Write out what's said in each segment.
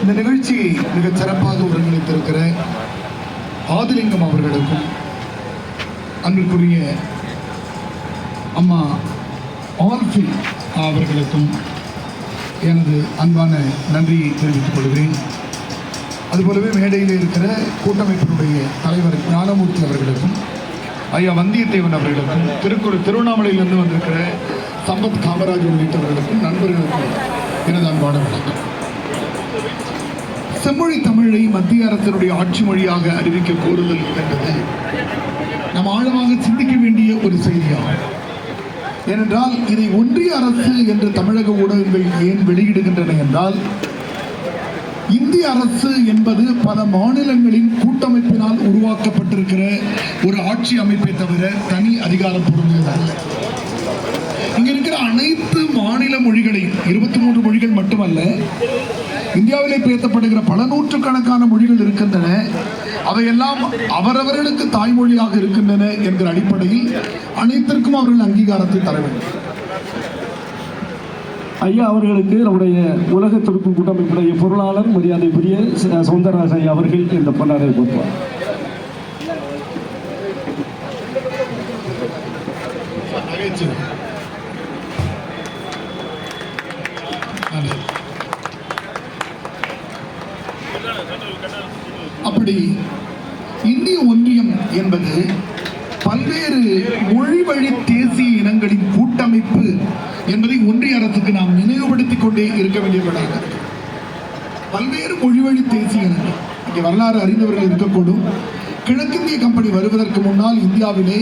இந்த நிகழ்ச்சியை மிகச் சிறப்பாக ஒருங்கிணைத்திருக்கிற ஆதிலிங்கம் அவர்களுக்கும் அன்பிற்குரிய அம்மா ஆல்ஃபி அவர்களுக்கும் எனது அன்பான நன்றியை தெரிவித்துக் கொள்கிறேன். அதுபோலவே மேடையில் இருக்கிற கூட்டமைப்பினுடைய தலைவர் ஞானமூர்த்தி அவர்களுக்கும் ஐயா வந்தியத்தேவன் அவர்களுக்கும் திருக்குறள் திருவண்ணாமலையிலிருந்து வந்திருக்கிற சம்பத் காமராஜ் உள்ளிட்டவர்களுக்கும் நண்பர்களுக்கும் எனது அன்பான வணக்கம். செம்மொழி தமிழை மத்திய அரசினுடைய ஆட்சி மொழியாக அறிவிக்க கோருதல் என்பது நாம் ஆழமாக சிந்திக்க வேண்டிய ஒரு செய்தியாகும். ஏனென்றால் இதை ஒன்றிய அரசு என்று தமிழக ஊடகங்கள் ஏன் வெளியிடுகின்றன என்றால் இந்திய அரசு என்பது பல மாநிலங்களின் கூட்டமைப்பினால் உருவாக்கப்பட்டிருக்கிற ஒரு ஆட்சி அமைப்பை தவிர தனி அதிகாரம் பொருந்தியது இங்க இருக்கிற அனைத்து மாநில மொழிகளையும் இருபத்தி மூன்று மொழிகள் மட்டுமல்ல இந்தியாவிலே பேசப்படுகிற பல நூற்றுக்கணக்கான மொழிகள் இருக்கின்றன. அவையெல்லாம் அவரவர்களுக்கு தாய்மொழியாக இருக்கின்றன என்கிற அடிப்படையில் அனைத்திற்கும் அவர்கள் அங்கீகாரத்தை தர வேண்டும். ஐயா அவர்களுக்கு நம்முடைய உலக துடுப்பு கூட்டமைப்புடைய பொருளாளர் மரியாதைக்குரிய ச- ஐயா அவர்கள் இந்த பொன்னாடை கொடுப்பார். அப்படி இந்திய ஒன்றியம் என்பது பல்வேறு மொழி வழி தேசிய இனங்களின் கூட்டமைப்பு என்பதை ஒன்றிய அரசுக்கு நாம் நினைவுபடுத்திக் கொண்டே இருக்க வேண்டியவர்களாக பல்வேறு மொழி வழி தேசிய இனங்கள். இங்கே வரலாறு அறிந்தவர்கள் இருக்கக்கூடும். கிழக்கிந்திய கம்பெனி வருவதற்கு முன்னால் இந்தியாவிலே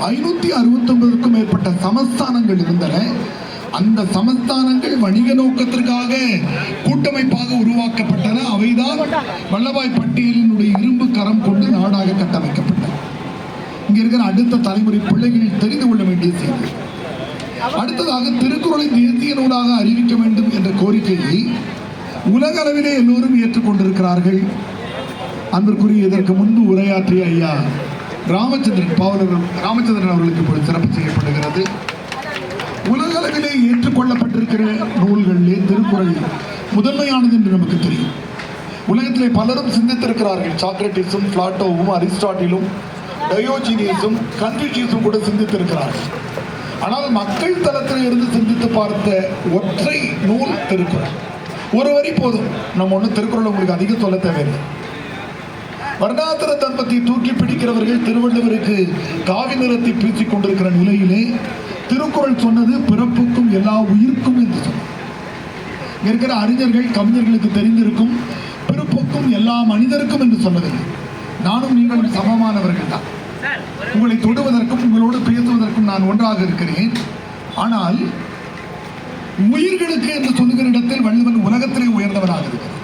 ஐநூற்றி அறுபத்தொன்பதுக்கும் மேற்பட்ட சமஸ்தானங்கள் இருந்தன. அந்த சமஸ்தானங்கள் வணிக நோக்கத்திற்காக கூட்டமைப்பு உருவாக்கப்பட்டன. அவைதான் வல்லபாய் பட்டியலினுடைய இரும்பு கரம் கொண்டு நாடாக கட்டமைக்கப்பட்டன. இங்க இருக்கிற அடுத்த தலைமுறை பிள்ளைகள் தெரிந்து கொள்ள வேண்டிய செய்தி. அடுத்ததாக திருக்குறளை தேசிய நூலாக அறிவிக்க வேண்டும் என்ற கோரிக்கையை உலக அளவிலே எல்லோரும் ஏற்றுக்கொண்டிருக்கிறார்கள். அன்பிற்குரிய இதற்கு முன்பு உரையாற்றிய ஐயா ராமச்சந்திரன் பாவலர் ராமச்சந்திரன் அவர்களுக்கு இப்பொழுது சிறப்பு செய்யப்படுகிறது. உலகளவிலே ஏற்றுக்கொள்ளப்பட்டிருக்கிற நூல்களிலே திருக்குறள். முதன்மையானது என்று நமக்கு தெரியும். உலகத்திலே பலரும் சிந்தித்திருக்கிறார்கள். சாக்ரட்டிஸும் பிளாட்டோவும் அரிஸ்டாட்டிலும் டயோஜினியஸும் கன்ஃபியூஷியஸும் கூட சிந்தித்திருக்கிறார்கள். ஆனால் மக்கள் தளத்தில் இருந்து சிந்தித்து பார்த்த ஒற்றை நூல் திருக்குறள். ஒரு வரி போதும். நம்ம ஒன்றும் திருக்குறள் உங்களுக்கு அதிகம் சொல்ல தேவையில்லை. வர்ணாத்திர தர்மத்தை தூக்கி பிடிக்கிறவர்கள் திருவள்ளுவருக்கு காவி நிறத்தை பூசிக் கொண்டிருக்கிற நிலையிலே திருக்குறள் சொன்னது பிறப்புக்கும் எல்லா உயிர்க்கும் என்று சொன்னது இருக்கிற அறிஞர்கள் கவிஞர்களுக்கு தெரிந்திருக்கும் பிறப்புக்கும் எல்லா மனிதருக்கும் என்று சொன்னதில்லை. நானும் நீங்களும் சமமானவர்கள் தான். உங்களை தொடுவதற்கும் உங்களோடு பேசுவதற்கும் நான் ஒன்றாக இருக்கிறேன். ஆனால் உயிர்களுக்கு என்று சொல்லுகிற இடத்தில் வள்ளுவன் உலகத்திலே உயர்ந்தவராக இருக்கிறார்.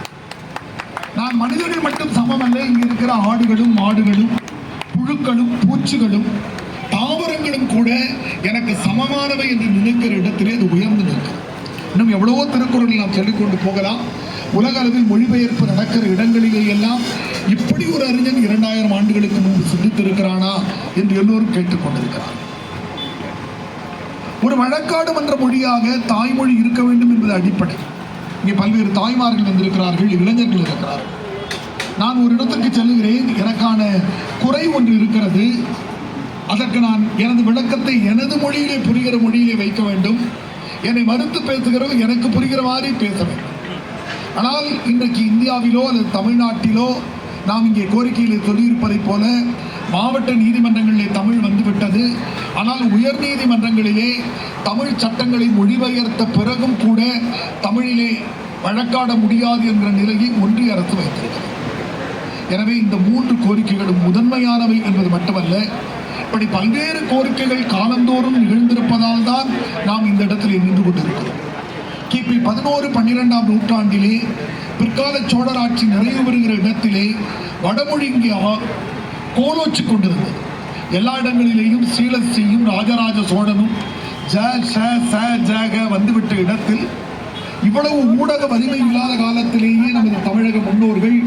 மனிதர்கள் மட்டும் சமம் அல்ல இங்க இருக்கிற ஆடுகளும் மாடுகளும் புழுக்களும் பூச்சிகளும் தாவரங்களும் கூட எனக்கு சமமானவை என்று நினைக்கிற இடத்திலே அது உயர்ந்து நிற்கும். இன்னும் எவ்வளவோ திருக்குறள் நாம் சொல்லிக்கொண்டு போகலாம். உலக அளவில் மொழிபெயர்ப்பு நடக்கிற இடங்களிலே எல்லாம் இப்படி ஒரு அறிஞன் இரண்டாயிரம் ஆண்டுகளுக்கு முன்பு சிந்தித்திருக்கிறானா என்று எல்லோரும் கேட்டுக்கொண்டிருக்கிறார் ஒரு வழக்காடு மன்ற மொழியாக தாய்மொழி இருக்க வேண்டும் என்பது அடிப்படை. இங்கே பல்வேறு தாய்மார்கள் வந்திருக்கிறார்கள் இளைஞர்கள் இருக்கிறார்கள். நான் ஒரு இடத்திற்கு செல்லுகிறேன். எனக்கான குறை ஒன்று இருக்கிறது. அதற்கு நான் எனது விளக்கத்தை எனது மொழியிலே புரிகிற மொழியிலே வைக்க வேண்டும். என்னை மறுத்து பேசுகிறோம் எனக்கு புரிகிற மாதிரி பேச வேண்டும். ஆனால் இன்றைக்கு இந்தியாவிலோ அல்லது தமிழ்நாட்டிலோ நாம் இங்கே கோரிக்கையிலே சொல்லியிருப்பதைப் போல மாவட்ட நீதிமன்றங்களிலே தமிழ் வந்துவிட்டது. ஆனால் உயர் நீதிமன்றங்களிலே தமிழ் சட்டங்களை மொழிபெயர்த்த பிறகும் கூட தமிழிலே வழக்காட முடியாது என்ற நிலையை ஒன்றிய அரசு வைத்திருக்கிறது. எனவே இந்த மூன்று கோரிக்கைகளும் முதன்மையானவை என்பது மட்டுமல்ல. இப்படி பல்வேறு கோரிக்கைகள் காலந்தோறும் நிகழ்ந்திருப்பதால் தான் நாம் இந்த இடத்தில் நின்று கொண்டிருக்கிறோம். கிபி பதினோரு பன்னிரெண்டாம் நூற்றாண்டிலே பிற்கால சோழர் ஆட்சி நிறைவு பெறுகிற இடத்திலே வடமொழி இங்கே கோலோச்சு கொண்டிருந்தது. எல்லா இடங்களிலேயும் ஸ்ரீலஸ்ரீயும் ராஜராஜ சோழனும் ஜ ஷ ச ஜக வந்துவிட்ட இடத்தில் இவ்வளவு ஊடக வலிமை இல்லாத காலத்திலேயே நமது தமிழக முன்னோர்கள்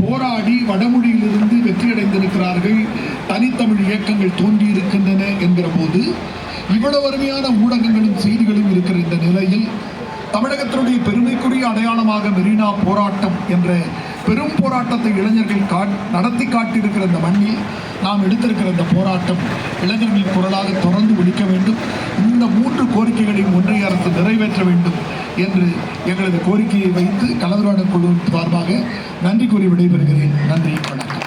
போராடி வடமொழியிலிருந்து வெற்றியடைந்திருக்கிறார்கள். தனித்தமிழ் இயக்கங்கள் தோன்றியிருக்கின்றன என்கிற போது இவ்வளவு அருமையான ஊடகங்களும் செய்திகளும் இருக்கிற இந்த நிலையில் தமிழகத்தினுடைய பெருமைக்குரிய அடையாளமாக மெரினா போராட்டம் என்ற பெரும் போராட்டத்தை இளைஞர்கள் கா நடத்தி காட்டியிருக்கிற இந்த மண்ணில் நாம் எடுத்திருக்கிற இந்த போராட்டம் இளைஞர்களின் குரலாக தொடர்ந்து ஒழிக்க வேண்டும். இந்த மூன்று கோரிக்கைகளையும் ஒன்றிய அரசு நிறைவேற்ற வேண்டும். என்று எங்களது கோரிக்கையை வைத்து கலந்துரையாடல் குழு சார்பாக நன்றி கூறி விடைபெறுகிறேன். நன்றி வணக்கம்.